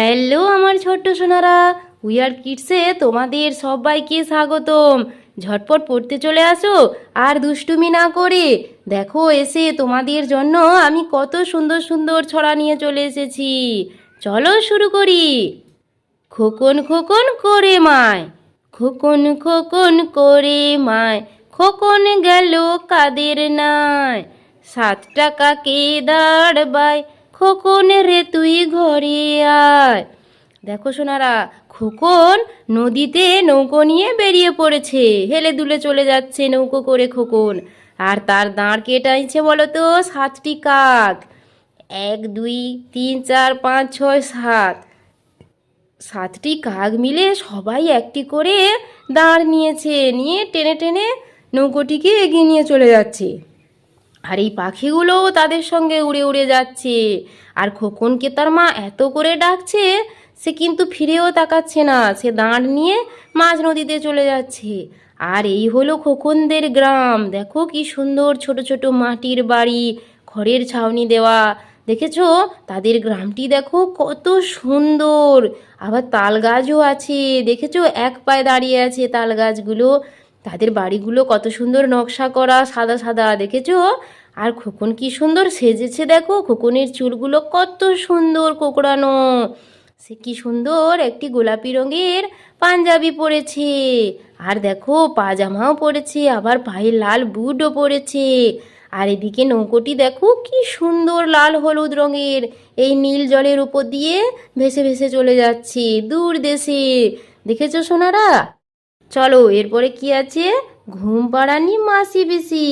Hello আমার ছোট্ট Sonara wear কিডসে তোমাদের সবাইকে স্বাগতম। ঝটপট পড়তে চলে আসো, আর দুষ্টুমি না করে। দেখো, এসে তোমাদের জন্য আমি কত সুন্দর সুন্দর ছড়া নিয়ে চলে এসেছি। চলো শুরু করি। খোকন খোকন করে মায়। খোকন খোকন করে মায়। খোকন গেল কাদের নাই সাত টাকা কে দাঁড়বায় খোকন রে, তুই ঘরে দেখো সোনারা, খোকন নদীতে নৌকো নিয়ে বেরিয়ে পড়েছে। হেলে দুলে চলে যাচ্ছে নৌকো করে খোকন। আর তার দাঁড় কে টাইছে বলো তো সাতটি কাক। এক, দুই, তিন, চার, পাঁচ, ছয়, সাত। সাতটি কাক মিলে সবাই একটি করে দাঁড় নিয়েছে। নিয়ে টেনে টেনে নৌকোটিকে এগিয়ে নিয়ে চলে যাচ্ছে। আর এই পাখিগুলোও তাদের সঙ্গে উড়ে উড়ে যাচ্ছে। আর খোকনকে তার মা এত করে ডাকছে সে কিন্তু ফিরেও তাকাচ্ছে না। সে দাঁড় নিয়ে মাঝ নদীতে চলে যাচ্ছে। আর এই হলো খোকনদের গ্রাম। দেখো কি সুন্দর ছোট ছোট মাটির বাড়ি, খড়ের ছাউনি দেওয়া। দেখেছ? তাদের গ্রামটি দেখো কত সুন্দর। আবার তাল গাছও আছে। দেখেছ? এক পায়ে দাঁড়িয়ে আছে তাল গাছগুলো তাদের বাড়িগুলো কত সুন্দর নকশা করা, সাদা সাদা। দেখেছ? আর খোকন কি সুন্দর সেজেছে দেখো। খোকনের চুলগুলো কত সুন্দর কোকড়ানো। সে কি সুন্দর একটি গোলাপি রঙের পাঞ্জাবি পরেছে। আর দেখো, পাজামাও পরেছে, আবার পায়ে লাল বুটও পরেছে। আর এদিকে নৌকোটি দেখো, কি সুন্দর লাল হলুদ রঙের। এই নীল জলের উপর দিয়ে ভেসে ভেসে চলে যাচ্ছে দূর দেশে। দেখেছ সোনারা? চলো, এরপরে কি আছে? ঘুম পাড়ানি মাসি পিসি,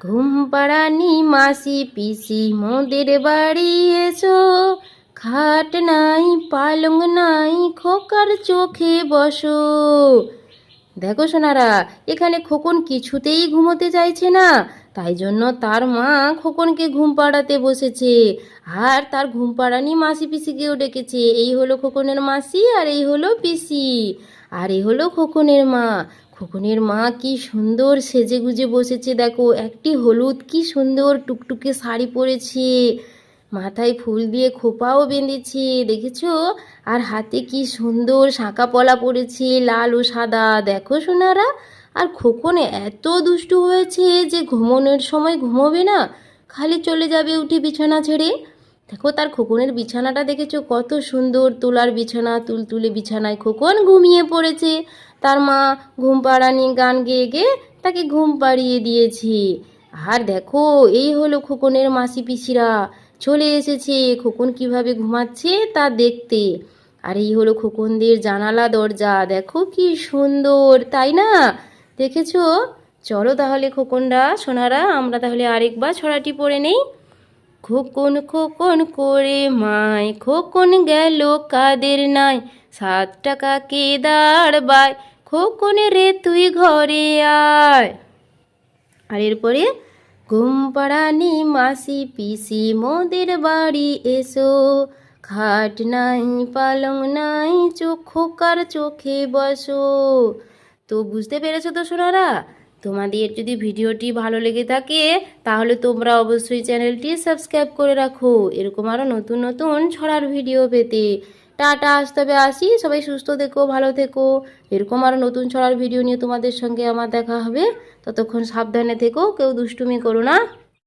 ঘুম পাড়ানি মাসি পিসি, মোদের বাড়ি এসো। খাট নাই, পালং নাই, খোকার চোখে বসো। দেখো সোনারা, এখানে খোকন কিছুতেই ঘুমোতে চাইছে না। তাই জন্য তার মা খোকনকে ঘুম পাড়াতে বসেছে। আর তার ঘুম পাড়ানি মাসি পিসিকেও ডেকেছে। এই হলো খোকনের মাসি আর এই হলো পিসি। আর এই হলো খোকনের মা। খোকনের মা কি সুন্দর সেজে গুজে বসেছে দেখো। একটি হলুদ কি সুন্দর টুকটুকে শাড়ি পরেছে। মাথায় ফুল দিয়ে খোপাও বেঁধেছে, দেখেছ? আর হাতে কি সুন্দর শাঁকা পলা পড়েছে, লাল ও সাদা। দেখো সোনারা, আর খোকনে এত দুষ্টু হয়েছে যে ঘুমোনোর সময় ঘুমোবে না। খালি চলে যাবে উঠে বিছানা ছেড়ে। দেখো তার খোকনের বিছানাটা দেখেছ? কত সুন্দর তোলার বিছানা, তুলতুলে বিছানায় খোকন ঘুমিয়ে পড়েছে। তার মা ঘুম পাড়ানি, গান গেয়ে গেয়ে তাকে ঘুম পাড়িয়ে দিয়েছে। আর দেখো, এই হলো খোকনের মাসি পিসিরা চলে এসেছে, খোকন কীভাবে ঘুমাচ্ছে তা দেখতে। আর, এই হলো খোকনদের জানালা দরজা, দেখো কি সুন্দর, তাই না? দেখেছ? চলো তাহলে খোকনরা, সোনারা, আমরা তাহলে আরেকবার ছড়াটি পড়ে নেই। খোকন খোকন করে মায়, খোকন গেল কাদের নাই? সাত টাকা কে দাঁড়বায় খোকন রে, তুই ঘরে আয়। আর এরপরে ঘুম পাড়ানি মাসি পিসি মোদের বাড়ি এসো। খাট নাই, পালং নাই চোখ খোকার চোখে বসো। তো বুঝতে পেরেছ তো সোনারা? তোমাদের যদি ভিডিওটি ভালো লেগে থাকে, তাহলে তোমরা অবশ্যই চ্যানেলটি সাবস্ক্রাইব করে রাখো। এরকম আরও নতুন নতুন ছড়ার ভিডিও পেতে। টাটা, আসতে হবে, আসি। সবাই সুস্থ থেকো, ভালো থেকো। এরকম আরও নতুন ছড়ার ভিডিও নিয়ে তোমাদের সঙ্গে আমার দেখা হবে। ততক্ষণ সাবধানে থেকো, কেউ দুষ্টুমি করো না।